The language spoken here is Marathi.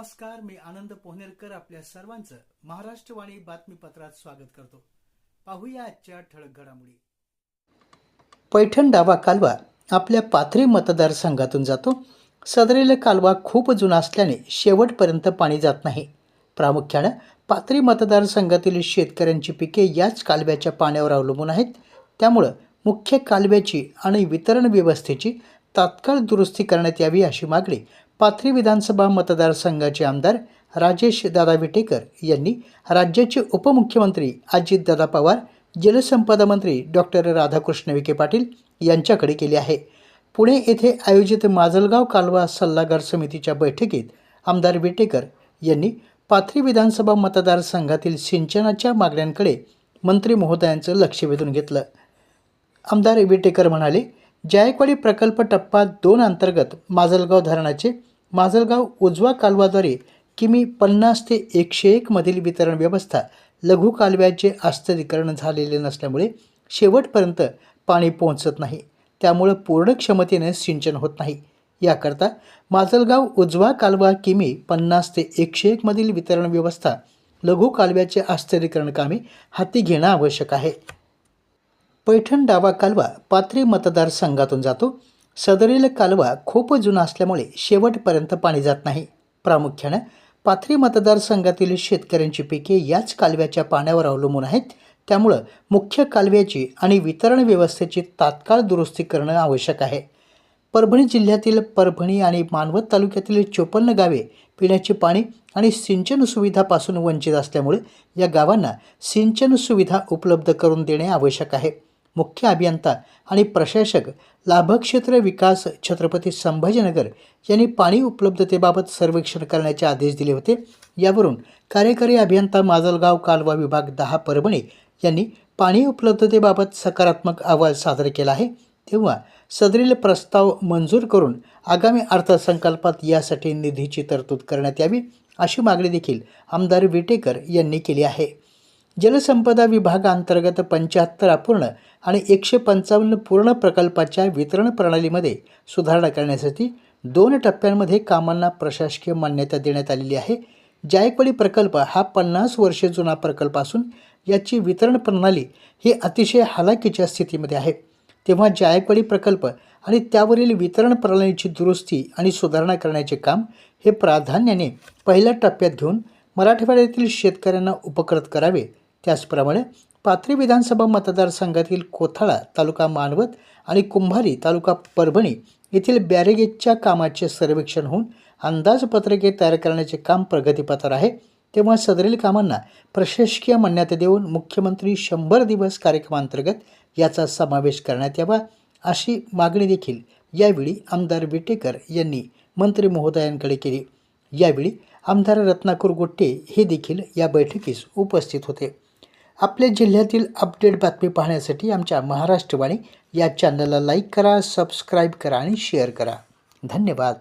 नमस्कार मी आनंद पोहनेरकर आपल्या सर्वांचं महाराष्ट्रवाणी बातमीपत्रात स्वागत करतो. पाहूया आजच्या ठळक घडामोडी. पैठण डावा कालवा आपल्या पाथरी मतदारसंघातून जातो. सदरेल कालवा खूप जुना असल्याने शेवटपर्यंत पाणी जात नाही. प्रामुख्यानं पाथरी मतदारसंघातील शेतकऱ्यांची पिके याच कालव्याच्या पाण्यावर अवलंबून आहेत. त्यामुळं मुख्य कालव्याची आणि वितरण व्यवस्थेची तात्काळ दुरुस्ती करण्यात यावी अशी मागणी पाथरी विधानसभा मतदारसंघाचे आमदार राजेश दादा विटेकर यांनी राज्याचे उपमुख्यमंत्री अजितदादा पवार जलसंपदा मंत्री डॉक्टर राधाकृष्ण विखे पाटील यांच्याकडे केली आहे. पुणे येथे आयोजित माजलगाव कालवा सल्लागार समितीच्या बैठकीत आमदार विटेकर यांनी पाथरी विधानसभा मतदारसंघातील सिंचनाच्या मागण्यांकडे मंत्री महोदयांचं लक्ष वेधून घेतलं. आमदार विटेकर म्हणाले जायकवाडी प्रकल्प टप्पा दोन अंतर्गत माजलगाव धरणाचे माजलगाव उजवा कालवाद्वारे किमी पन्नास ते एकशे एकमधील वितरण व्यवस्था लघु कालव्याचे आस्तरीकरण झालेले नसल्यामुळे शेवटपर्यंत पाणी पोहोचत नाही. त्यामुळं पूर्ण क्षमतेने सिंचन होत नाही. याकरता माजलगाव उजवा कालवा किमी पन्नास ते एकशे एकमधील वितरण व्यवस्था लघु कालव्याचे आस्तरीकरण कामे हाती घेणं आवश्यक आहे. पैठण डावा कालवा पात्री मतदारसंघातून जातो. सदरील कालवा खूप जुना असल्यामुळे शेवटपर्यंत पाणी जात नाही. प्रामुख्यानं पाथरी मतदारसंघातील शेतकऱ्यांची पिके याच कालव्याच्या पाण्यावर अवलंबून आहेत. त्यामुळं मुख्य कालव्याची आणि वितरण व्यवस्थेची तात्काळ दुरुस्ती करणं आवश्यक आहे. परभणी जिल्ह्यातील परभणी आणि मानवत तालुक्यातील चोपन्न गावे पिण्याचे पाणी आणि सिंचन सुविधापासून वंचित असल्यामुळे या गावांना सिंचन सुविधा उपलब्ध करून देणे आवश्यक आहे. मुख्य अभियंता आणि प्रशासक लाभक्षेत्र विकास छत्रपती संभाजीनगर यांनी पाणी उपलब्धतेबाबत सर्वेक्षण करण्याचे आदेश दिले होते. यावरून कार्यकारी अभियंता माजलगाव कालवा विभाग दहा परभणी यांनी पाणी उपलब्धतेबाबत सकारात्मक अहवाल सादर केला आहे. तेव्हा सदरील प्रस्ताव मंजूर करून आगामी अर्थसंकल्पात यासाठी निधीची तरतूद करण्यात यावी अशी मागणी देखील आमदार विटेकर यांनी केली आहे. जलसंपदा विभागांतर्गत पंच्याहत्तर अपूर्ण आणि एकशे पंचावन्न पूर्ण प्रकल्पाच्या वितरण प्रणालीमध्ये सुधारणा करण्यासाठी दोन टप्प्यांमध्ये कामांना प्रशासकीय मान्यता देण्यात आलेली आहे. जायकवाडी प्रकल्प हा पन्नास वर्षे जुना प्रकल्प असून याची वितरण प्रणाली ही अतिशय हालाकीच्या स्थितीमध्ये आहे. तेव्हा जायकवाडी प्रकल्प आणि त्यावरील वितरण प्रणालीची दुरुस्ती आणि सुधारणा करण्याचे काम हे प्राधान्याने पहिल्या टप्प्यात घेऊन मराठवाड्यातील शेतकऱ्यांना उपकृत करावे. त्याचप्रमाणे पाथरी विधानसभा मतदारसंघातील कोथाळा तालुका मानवत आणि कुंभारी तालुका परभणी येथील बॅरेगेजच्या कामाचे सर्वेक्षण होऊन अंदाजपत्रके तयार करण्याचे काम प्रगतीपथावर आहे. तेव्हा सदरील कामांना प्रशासकीय मान्यता देऊन मुख्यमंत्री शंभर दिवस कार्यक्रमांतर्गत याचा समावेश करण्यात यावा अशी मागणी देखील यावेळी आमदार विटेकर यांनी मंत्री महोदयांकडे केली. यावेळी आमदार रत्नाकर गोट्टे हे देखील या बैठकीस उपस्थित होते. आपल्या जिल्ह्यातील अपडेट बातमी पाहण्यासाठी आमच्या महाराष्ट्रवाणी या चॅनलला लाईक करा सबस्क्राईब करा आणि शेअर करा. धन्यवाद.